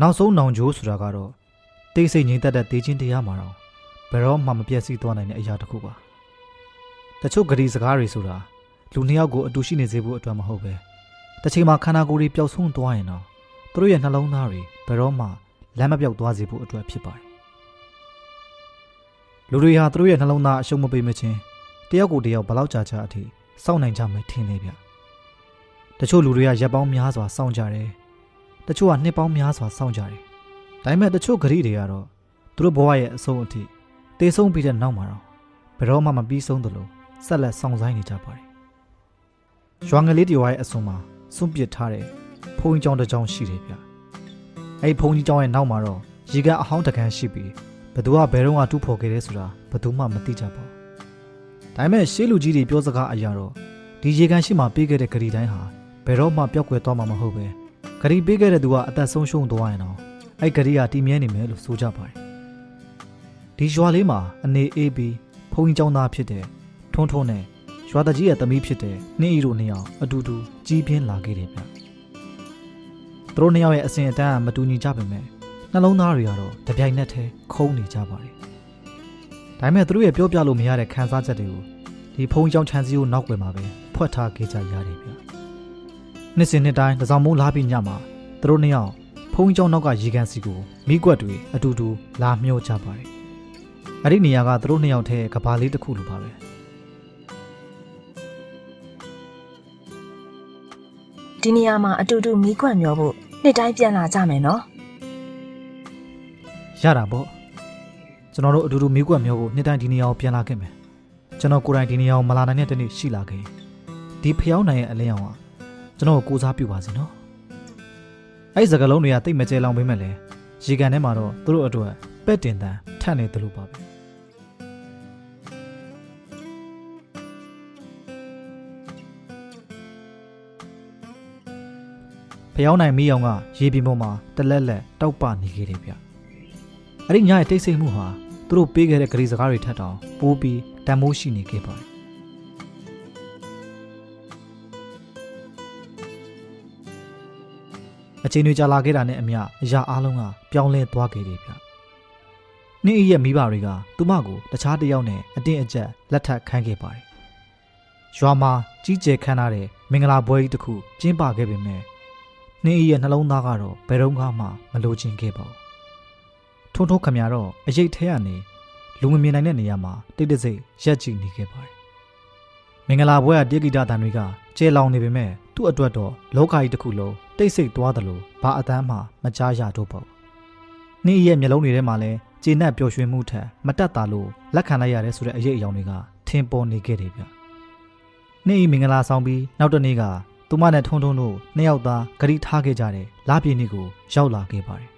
နောက်ဆုံးနောင်ကြိုးဆိုတာကတော့တိတ်ဆိတ်ငြိမ်သက်တဲ့တေးချင်းတရားမှာတော့ဘယ်တော့မှမပြည့်စည်သွားနိုင်တဲ့အရာတစ်ခုပါတချို့ဂရီစကားတွေဆိုတာလူနှစ်ယောက်ကိုအတူရှိနေစေဖို့အတွက်မဟုတ်ပဲတစ်ချိန်မှာခန္ဓာကိုယ်တွေပျောက်ဆုံးသွားရင်တော့သူတို့ရဲ့နှလုံးသားတွေဘယ်တော့မှလမ်းမပြောက်သွားစေဖို့အတွက်ဖြစ်ပါတယ်လူတွေဟာသူတို့ရဲ့နှလုံးသားအရှုံးမပေးမချင်းတယောက်ကိုတယောက်ဘယ်လောက်ကြာကြာအထိစောင့်နိုင်ကြမယ်ထင်လေဗျတချို့လူတွေကရက်ပေါင်းများစွာစောင့်ကြတယ် တချို့ကနှစ်ပေါင်းများစွာစောင့်ကြတယ်ဒါပေမဲ့တချို့ဂရီတွေကတော့သူတို့ဘဝရဲ့အဆုံးအထိတေဆုံးပြီးတဲ့နောက်မှာတော့ဘယ်တော့မှမပြီးဆုံးသလိုဆက်လက်ဆောင်ဆိုင်နေကြပါတယ်ရွာငယ်လေးတရွာရဲ့အစွန်မှာစွန့်ပစ်ထားတဲ့ဖုန်ကြီးကျောင်းတစ်ကျောင်းရှိတယ်ဗျအဲ့ဒီဖုန်ကြီးကျောင်းရဲ့နောက်မှာတော့ရေကန်အဟောင်းတကန်ရှိပြီးဘသူကဘယ်တော့မှတူးဖော်ခဲ့တယ်ဆိုတာဘသူမှမသိကြပါဘူးဒါပေမဲ့ရှေးလူကြီးတွေပြောစကားအရာတော့ဒီရေကန်ရှိမှပေးခဲ့တဲ့ဂရီတိုင်းဟာဘယ်တော့မှပျောက်ကွယ်သွားမှာမဟုတ်ပဲ ဂရီပေးခဲ့တဲ့သူကအသက်ဆုံးရှုံးသွားရင်တော့အဲ့ဂရီကတည်မြဲနေမယ်လို့ဆိုကြပါတယ်ဒီရွာလေးမှာအနေအေးပြီးဖုန်ကြီးကျောင်းသားဖြစ်တဲ့ထွန်းထွန်းနဲ့ရွာတကြီးရဲ့သမီးဖြစ်တဲ့နှင်းဤတို့နှစ်ယောက်အတူတူကြီးပြင်းလာခဲ့တယ်ဗျသူတို့နှစ်ယောက်ရဲ့အစဉ်အတန်းကမတူညီကြပါမယ်နှလုံးသားတွေကတော့တပြိုင်နက်တည်းခုံးနေကြပါတယ်ဒါပေမဲ့သူတို့ရဲ့ပြောပြလို့မရတဲ့ခံစားချက်တွေကိုဒီဖုန်ကြီးကျောင်းခြံစည်းကိုနောက်ွယ်မှာပဲဖွက်ထားခဲ့ကြရတယ်ဗျ နှစ်စဉ်နှစ်တိုင်းတစောင်းမိုးလားပြီးညမှာသူတို့နှစ်ယောက်ဖုန်ကြီးကျောင်းနောက်ကရေကန်စီကိုမိကွက်တွေအတူတူလာမျှောကြပါတယ်အဲ့ဒီနေရာကသူတို့နှစ်ယောက်ထဲကဘာလေးတစ်ခုလိုပါပဲဒီနေရာမှာအတူတူမီးခွက်မျောဖို့နှစ်တိုင်းပြန်လာကြမယ်နော်ရတာပေါ့ကျွန်တော်တို့အတူတူမိကွက်မျိုးကိုနှစ်တိုင်းဒီနေရာကိုပြန်လာခဲ့မယ်ကျွန်တော်ကိုယ်တိုင်ဒီနေရာကိုမလာနိုင်တဲ့တနေ့ရှိလာခဲ့ဒီဖျောင်းနိုင်ရဲ့အလင်းအောင်က ကျွန်တော်ကိုကိုစားပြုပါစေနော်အဲ့ဒီစကလုံးတွေကတိတ်မကျဲလောင်ပေးမဲ့လေရေကန်ထဲမှာတော့သူတို့အတွက်ပက်တင်တန်ထန့်နေတယ်လို့ပါပဲဖျောင်းနိုင်မိအောင်ကရေပြင်ပေါ်မှာတလက်လက်တောက်ပနေခဲ့တယ်ဗျအဲ့ဒီညရဲ့တိတ်ဆိတ်မှုဟာသူတို့ပေးခဲ့တဲ့ဂရီစကားတွေထက်တောင်ပိုးပြီးတန်မိုးရှိနေခဲ့ပါတယ် အချိန်တွေကြာလာခဲ့တာနဲ့အမျှအရာအလုံးကပြောင်းလဲသွားခဲ့တယ်ဗျ။နှင်းအီရဲ့မိဘတွေကသူမကိုတခြားတစ်ယောက်နဲ့အတင်းအကျပ်လက်ထပ်ခိုင်းခဲ့ပါတယ်။ရွာမှာကြီးကျယ်ခမ်းနားတဲ့မင်္ဂလာပွဲကြီးတစ်ခုကျင်းပခဲ့ပေမဲ့နှင်းအီရဲ့နှလုံးသားကတော့ဘယ်တော့မှမလိုချင်ခဲ့ပါဘူး။ထုံထုံခမရတော့အရေးထဲကနေလူမမြင်နိုင်တဲ့နေရာမှာတိတ်တဆိတ်ရက်ကြည့်နေခဲ့ပါတယ်။မင်္ဂလာပွဲကတေဂီတာတန်တွေကကျဲလောင်နေပေမဲ့သူ့အတွက်တော့လောကကြီးတစ်ခုလုံး တိတ်ဆိတ်သွားတယ်လို့ဘာအတန်းမှမကြားရတော့ပါဘူး။နေ့ရဲ့မျက်လုံးတွေထဲမှာလည်းကျေနပ်ပျော်ရွှင်မှုထက်မတက်တာလို့လက်ခံလိုက်ရတယ်ဆိုတဲ့အရေးအယောင်တွေကထင်ပေါ်နေခဲ့တယ်ဗျ။နေ့ဤမင်္ဂလာဆောင်ပြီးနောက်တစ်နေ့ကသူမနဲ့ထုံထုံတို့နှစ်ယောက်သားဂရိထားခဲ့ကြတဲ့လာပြည့်နေ့ကိုရောက်လာခဲ့ပါတယ်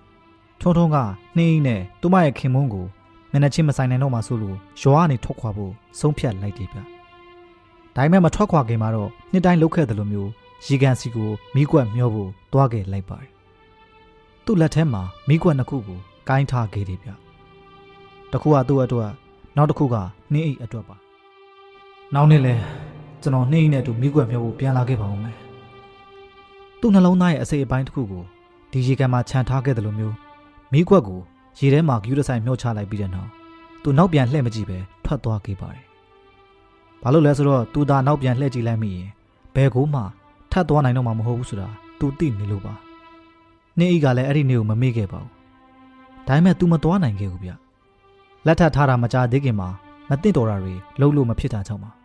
။ထုံထုံကနှင်းဤနဲ့သူမရဲ့ခင်မုန်းကိုမျက်နှာချင်းမဆိုင်နိုင်တော့မှဆိုလို့ရွာကနေထွက်ခွာဖို့ဆုံးဖြတ်လိုက်တယ်ဗျ။ဒါပေမဲ့မထွက်ခွာခင်မှာတော့နှစ်တိုင်းလှုပ်ခဲ့တယ်လို့မျိုး ရီကန်စီကိုမိကွက်မျောဖို့တွားခဲ့လိုက်ပါတယ်။သူ့လက်ထဲမှာမိကွက်နှစ်ခုကိုကိုင်းထားခဲ့တယ်ဗျ။တစ်ခုကသူ့အတွက်နောက်တစ်ခုကနှင်းအိတ်အတွက်ပါ။နောက်နေ့လဲကျွန်တော်နှင်းအိတ်နဲ့အတူမိကွက်မျောဖို့ပြန်လာခဲ့ပါဦးမယ်။သူ့နှလုံးသားရဲ့အစိတ်အပိုင်းတစ်ခုကိုဒီရီကန်မှာခြံထားခဲ့တယ်လို့မျိုးမိကွက်ကိုရေထဲမှာဂယူးတဆိုင်မျောချလိုက်ပြီးတဲ့နောက်သူနောက်ပြန်လှည့်မကြည့်ပဲထွက်သွားခဲ့ပါတယ်။ဘာလို့လဲဆိုတော့သူသာနောက်ပြန်လှည့်ကြည့်လိုက်မိရင်ဘယ်ကိုမှ ထပ်သွားနိုင်တော့မှာမဟုတ်ဘူးဆိုတာသူသိနေလို့ပါ။နေဤကလည်းအဲ့ဒီနေ့ကိုမမေ့ခဲ့ပါဘူး။ဒါပေမဲ့ तू မသွားနိုင်ခဲ့ဘူးဗျ။လက်ထပ်ထားတာမကြသေးခင်မှာမသိတော်တာတွေလုံးလို့မဖြစ်တာကြောင့်ပါ။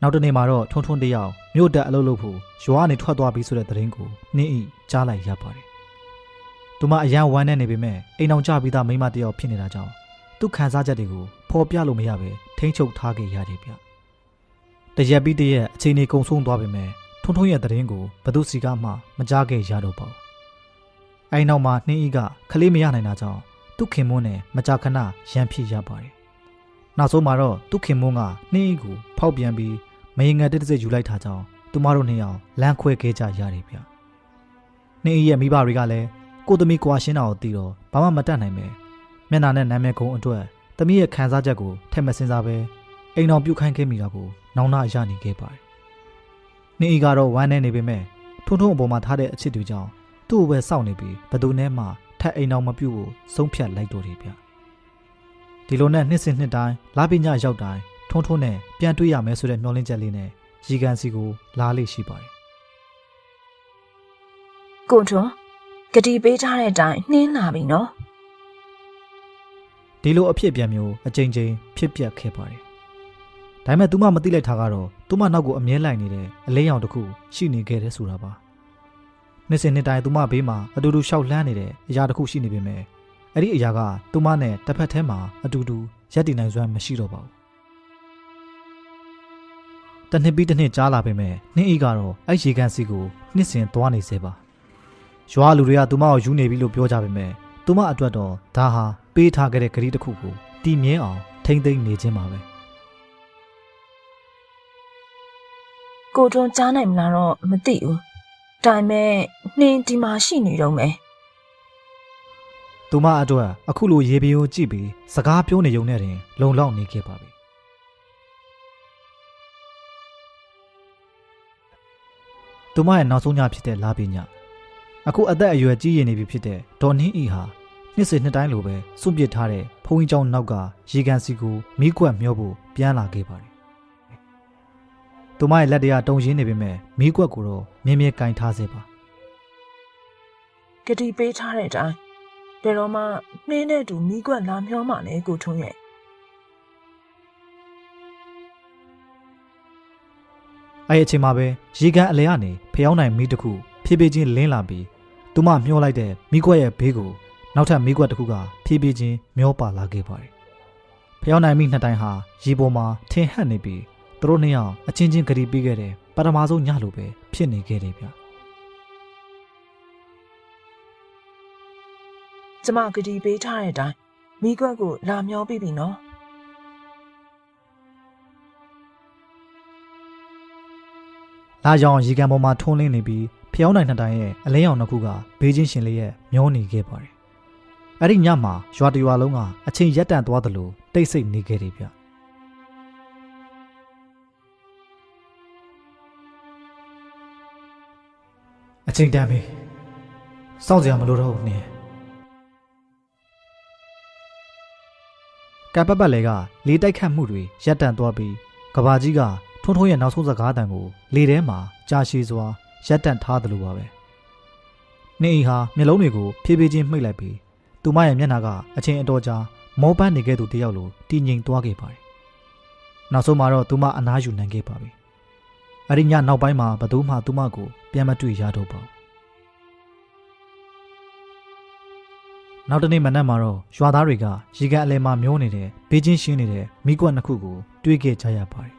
နောက်တနေ့မှာတော့ထွန်းထွန်းတယောက်မြို့တက်အလုပ်လုပ်ဖို့ရွာကနေထွက်သွားပြီဆိုတဲ့သတင်းကိုနှင်းဤကြားလိုက်ရပါတယ်။သူမအရန်ဝမ်းနဲ့နေပေမဲ့အိမ်အောင်ကြပြီးသားမိန်းမတယောက်ဖြစ်နေတာကြောင့်သူခံစားချက်တွေကိုဖော်ပြလို့မရပဲ ထိမ့်ချုပ်ထားခဲ့ရတယ်ဗျ။တရက်ပြီးတရက်အချိန်ကြီးကုံဆုံးသွားပေမဲ့ထွန်းထွန်းရဲ့သတင်းကိုဘသူစီကမှမကြားခဲ့ရတော့ပါဘူး။အဲဒီနောက်မှာနှင်းဤကခလေးမရနိုင်တာကြောင့်သူခင်မွန်းနဲ့မကြာခဏရန်ဖြစ်ရပါတယ်။နောက်ဆုံးမှာတော့သူခင်မွန်းကနှင်းဤကိုဖောက်ပြန်ပြီးမရင်ငယ်တက်တက်ယူလိုက်တာကြောင့်သူမတို့နှစ်ယောက်လမ်းခွဲခဲ့ကြရတယ်ဗျ။နှင်းဤရဲ့မိဘတွေကလည်းကိုသမီးကွာရှင်းတာကိုသိတော့ဘာမှမတတ်နိုင်ပဲမျက်နှာနဲ့နာမည်ကုံအတွက် သမီးရဲ့ခံစားချက်ကိုထက်မစင်စားပဲအိမ်တော်ပြုတ်ခိုင်းခဲ့မိတာကိုနောင်နာရနေခဲ့ပါတယ်နေအီကတော့ဝမ်းနေနေပေမဲ့ထုံထုံအပေါ်မှာထားတဲ့အချစ်တွေကြောင့်သူ့ကိုပဲစောင့်နေပြီးဘယ်သူနဲ့မှထက်အိမ်အောင်မပြုတ်ဖို့ဆုံးဖြတ်လိုက်တော့တယ်ဗျဒီလိုနဲ့နှစ်စဉ်နှစ်တိုင်းလာပညရောက်တိုင်းထုံထုံနဲ့ပြန်တွေ့ရမယ်ဆိုတဲ့မျှော်လင့်ချက်လေးနဲ့ရီကန်စီကိုလာလေးရှိပါတယ်ကိုထွန်းဂတိပေးထားတဲ့အတိုင်းနှင်းလာပြီနော် ဒီလိုအဖြစ်အပျက်မျိုးအကြိမ်ကြိမ်ဖြစ်ပျက်ခဲ့ပါတယ်ဒါပေမဲ့သူမမသိလိုက်တာကတော့သူမနောက်ကိုအမြဲလိုက်နေတဲ့အလေးရောင်တစ်ခုရှိနေခဲ့တယ်ဆိုတာပါနှစ်စဉ်နှစ်တိုင်းသူမဘေးမှာအတူတူရှောက်လှမ်းနေတဲ့အရာတစ်ခုရှိနေပေမဲ့အဲ့ဒီအရာကသူမနဲ့တစ်ဖက်ထဲမှာအတူတူရက်တည်နိုင်စွမ်းမရှိတော့ပါဘူးတစ်နှစ်ပြီးတစ်နှစ်ကြားလာပေမဲ့နှင်းဤကတော့အဲ့ရေကန်စီကိုနှစ်စဉ်သွားနေစေပါရွာလူတွေကသူမကိုယူနေပြီလို့ပြောကြပေမဲ့သူမအတွက်တော့ဒါဟာ ပေးထားခဲ့တဲ့ဂရီတစ်ခုကိုတည်မြဲအောင်ထိမ့်သိမ့်နေခြင်းပါပဲကိုထွန်းကြားနိုင်မလားတော့မသိဘူးဒါပေမဲ့နှင်းဒီမှာရှိနေတော့မယ်သူမအတွက်အခုလိုရေပြိုးကြည့်ပြီးစကားပြောနေုံနဲ့တင် လုံလောက်နေခဲ့ပါပြီသူမရဲ့နောက်ဆုံးညဖြစ်တဲ့လာပညအခုအသက်အရွယ်ကြီးရင်နေပြီဖြစ်တဲ့ဒေါ်နှင်းဤဟာ နှစ်စဉ်နှစ်တိုင်းလိုပဲစွန့်ပစ်ထားတဲ့ဖုန်းကြီးကျောင်းနောက်ကရေကန်စီကိုမိကွက်မျောဖို့ပြန်လာခဲ့ပါတယ်သူမရဲ့လက်တရားတုံရင်းနေပေမဲ့မိကွက်ကိုတော့မြင်းမြဲကင်ထားစေပါဂတိပေးထားတဲ့အတိုင်းဘယ်တော့မှနှင်းနဲ့တူမိကွက်လာမျောမှလည်းကိုထွန်းရဲ့အဲ့ဒီအချိန်မှာပဲရေကန်အလဲကနေဖျောင်းနိုင်မီးတစ်ခုဖြည်းဖြည်းချင်းလင်းလာပြီးသူမမျောလိုက်တဲ့မီးခွက်ရဲ့ဘေးကို နောက်ထပ်မီးခွက်တစ်ခုကဖြည်းဖြည်းချင်းမျောပါလာခဲ့ပါတယ်။ဖျောင်းနိုင်မီးနှစ်တိုင်းဟာရေပေါ်မှာထင်ဟပ်နေပြီးသူတို့နှစ်ယောက်အချင်းချင်းကြတီပေးခဲ့တဲ့ပထမဆုံးညလိုပဲဖြစ်နေခဲ့တယ်ဗျ။ကျမဂတိပေးထားတဲ့အတိုင်းမိကွက်ကိုလာမျောပြီးပြီနော်လာကြောင်ရေကန်ပေါ်မှာထွန်းလင်းနေပြီးဖျောင်းနိုင်နှစ်တိုင်းရဲ့အလဲရောင်နှစ်ခုကဘေးချင်းရှင်လေးရဲ့မျောနေခဲ့ပါတယ်။ အဲ့ဒီညမှာရွာတရွာလုံးကအချိန်ရက်တန်သွားသလိုတိတ်ဆိတ်နေခဲ့တယ်ဗျ။အချိန်တန်ပြီ။စောင့်စရာမလိုတော့ဘူးနင်။ကပ်ပတ်ပတ်လေကလေတိုက်ခတ်မှုတွေရက်တန်သွားပြီးကဘာကြီးကထွန်းထွန်းရဲ့နောက်ဆုံးစကားတန်ကိုလေထဲမှာကြာရှည်စွာရက်တန့်ထားသလိုပါပဲနေအီဟာမျက်လုံးတွေကိုဖြည်းဖြည်းချင်းမှိတ်လိုက်ပြီး သူမရဲ့မျက်နှာကအချိန်အတော်ကြာမောပန်းနေခဲ့သူတယောက်လိုတည်ငြိမ်သွားခဲ့ပါတယ်နောက်ဆုံးမှာတော့သူမအနားယူနိုင်ခဲ့ပါပြီအဲ့ဒီညနောက်ပိုင်းမှာဘသူမှသူမကိုပြန်မတွေ့ရတော့ပါဘူးနောက်တနေ့မနက်မှာတော့ရွာသားတွေကရေကန်အလဲမှာမျောနေတဲ့ဘေးချင်းရှင်းနေတဲ့မိကွက်နှစ်ခုကိုတွေ့ခဲ့ကြရပါတယ်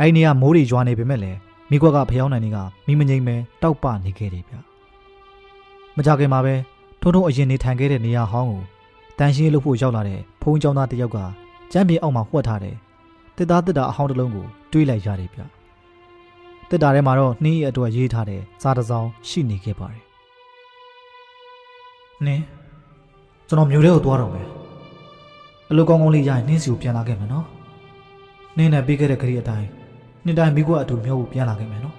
အဲ့ဒီနေ့ကမိုးတွေရွာနေပေမဲ့လည်းမိကွက်ကဖျောင်းနိုင်နေကမိမငိမ့်ပဲတောက်ပနေခဲ့တယ်ဗျမကြခင်မှာပဲ ထုံထုံအရင်နေထိုင်ခဲ့တဲ့နေရာဟောင်းကိုတန်ရှင်းလို့ဖို့ရောက်လာတဲ့ဖုံးကျောင်းသားတစ်ယောက်ကကျမ်းပြေအောက်မှာဝှက်ထားတဲ့တစ်သားတစ်တာအဟောင်းတစ်လုံးကိုတွေးလိုက်ရတယ်ဗျတစ်တာထဲမှာတော့နှင်းရဲ့အတွက်ရေးထားတဲ့စာတစ်စောင်ရှိနေခဲ့ပါတယ်နင်းကျွန်တော်မျိုးထဲကိုသွားတော့မယ်အလိုကောင်းကောင်းလေးရရင်နှင်းစီကိုပြန်လာခဲ့မယ်နော်နင်းနဲ့ပြီးခဲ့တဲ့ခရီးအတိုင်းနှစ်တိုင်းမိကွက်အတူမျိုးကိုပြန်လာခဲ့မယ်နော်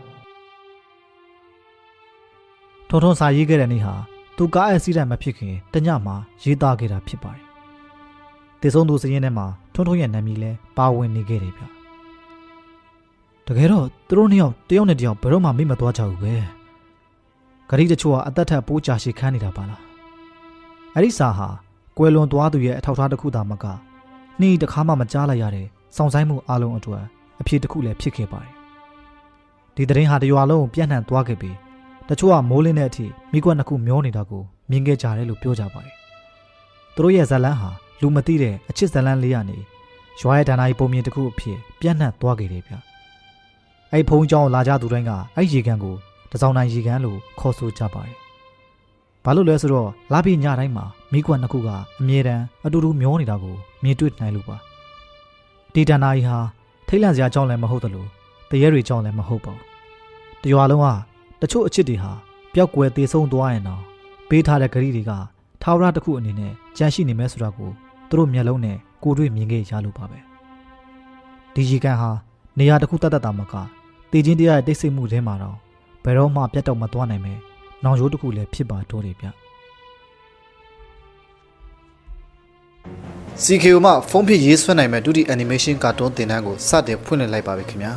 ထုံထုံစာရေးခဲ့တဲ့နေ့ဟာ သူကားအက်ဆီဒန့်မဖြစ်ခင်တညမှာရေးသားခဲ့တာဖြစ်ပါတယ်။တေဆုံးသူစရင်ထဲမှာထုံထုံရဲ့နာမည်လဲပါဝင်နေခဲ့တယ်ဗျ။တကယ်တော့သူတို့နှစ်ယောက်တယောက်နဲ့တယောက်ဘယ်တော့မှမိမသွားကြဘူးပဲ။ဂရိတချို့ကအသက်ထက်ပိုးကြာရှည်ခန်းနေတာပါလား။အဲ့ဒီစာဟာကွယ်လွန်သွားသူရဲ့အထောက်အထားတစ်ခုသာမကနှီးတစ်ခါမှမကြားလိုက်ရတဲ့စောင့်ဆိုင်မှုအလုံးအတွက်အဖြစ်တစ်ခုလည်းဖြစ်ခဲ့ပါတယ်။ဒီသတင်းဟာတရွာလုံးကိုပြန့်နှံ့သွားခဲ့ပြီး တချို့ကမိုးလင်းတဲ့အထိမိကွက်နှစ်ခုမျောနေတာကိုမြင်ခဲ့ကြတယ်လို့ပြောကြပါတယ်။သူတို့ရဲ့ဇလန်းဟာလူမသိတဲ့အချစ်ဇလန်းလေးရနေရွာရဲ့ဒဏ္ဍာရီပုံမြင်တစ်ခုအဖြစ်ပြန့်နှံ့သွားခဲ့တယ်ဗျ။အဲ့ဖုံးကြောင်လာကြသူတိုင်းကအဲ့ရေကန်ကိုတစောင်းတိုင်းရေကန်လို့ခေါ်ဆိုကြပါတယ်။ဘာလို့လဲဆိုတော့လာပြညတိုင်းမှာမိကွက်နှစ်ခုကအမြဲတမ်းအတူတူမျောနေတာကိုမြင်တွေ့နိုင်လို့ပါ။ဒီဒဏ္ဍာရီဟာထိတ်လန့်စရာကြောင်းလည်းမဟုတ်သလိုတရေတွေကြောင်းလည်းမဟုတ်ပါဘူး။တရွာလုံးက တချို့အချစ်တွေဟာပျောက်ကွယ်သေးဆုံးသွားရင်တော့ပေးထားတဲ့ဂရီတွေကထာဝရတစ်ခုအနေနဲ့ကြန့်ရှိနေမယ်ဆိုတာကိုသူတို့မျက်လုံးနဲ့ကိုယ်တွေ့မြင်ခဲ့ရလို့ပါပဲ။ဒီရီကန်ဟာနေရာတစ်ခုတတ်တတ်တာမကတည်ချင်းတရားရဲ့တိတ်ဆိတ်မှုထဲမှာတော့ဘယ်တော့မှပြတ်တော့မသွားနိုင်ပဲနောင်ရိုးတစ်ခုလည်းဖြစ်ပါတော့တယ်ဗျ CKO မှဖုန်းဖြစ်ရေးဆွဲနိုင်မဲ့ဒုတိ animation ကာတွန်းသင်တန်းကိုစတင်ဖွင့်လှစ်လိုက်ပါပြီခင်ဗျာ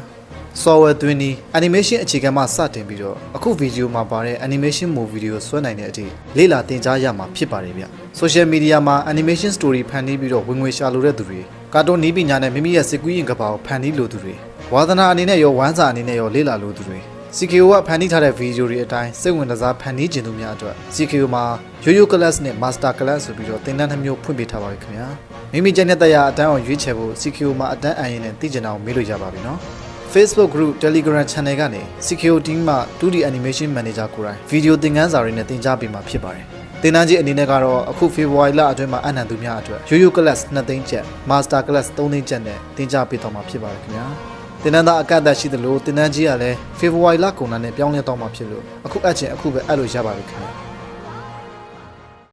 software သွင်းပြီး animation အခြေခံမှစတင်ပြီးတော့အခုဗီဒီယိုမှာပါတဲ့ animation movie တွေကိုဆွဲနိုင်တဲ့အထိလေ့လာသင်ကြားရမှာဖြစ်ပါတယ်ဗျ social media မှာ animation story ဖန်တီးပြီးတော့ဝင်ငွေရှာလိုတဲ့သူတွေကာတွန်းနည်းပညာနဲ့မိမိရဲ့စိတ်ကူးရင်ကဘာကိုဖန်တီးလိုသူတွေဝါသနာအနေနဲ့ရောဝမ်းစာအနေနဲ့ရောလေ့လာလိုသူတွေ CKO ကဖန်တီးထားတဲ့ဗီဒီယိုတွေအတိုင်းစိတ်ဝင်စားဖန်တီးခြင်းသူများအတွက် CKO မှာ Yo-Yo Class နဲ့ Master Class ဆိုပြီးတော့သင်တန်းတစ်မျိုးဖွင့်ပေးထားပါပြီခင်ဗျာမိမိကျန်တဲ့တရားအတန်းအောင်ရွေးချယ်ဖို့ CKO မှာအတန်းအရင်နဲ့သိကျင်တာကိုမေးလို့ရပါပြီနော် Facebook Group Telegram Channel ကနေ CKO Team မှ 2D Animation Manager ကိုယ်တိုင်ဗီဒီယိုသင်ခန်းစာတွေနဲ့သင်ကြားပေးမှာဖြစ်ပါတယ်သင်တန်းကြီးအနေနဲ့ကတော့အခု February လအတွင်းမှာအနံသူများအတွက် Yo-Yo Class 2သိန်းကျပ် Master Class 3သိန်းကျပ်နဲ့သင်ကြားပေးတော့မှာဖြစ်ပါတယ်ခင်ဗျာတင်နန်းသားအကန့်အသတ်ရှိသလိုတင်နန်းကြီးကလည်းဖေဖော်ဝါရီလကုန်တာနဲ့ပြောင်းလဲတော့မှာဖြစ်လို့အခုအပ်ချင်အခုပဲအပ်လို့ရပါပြီခင်ဗျာ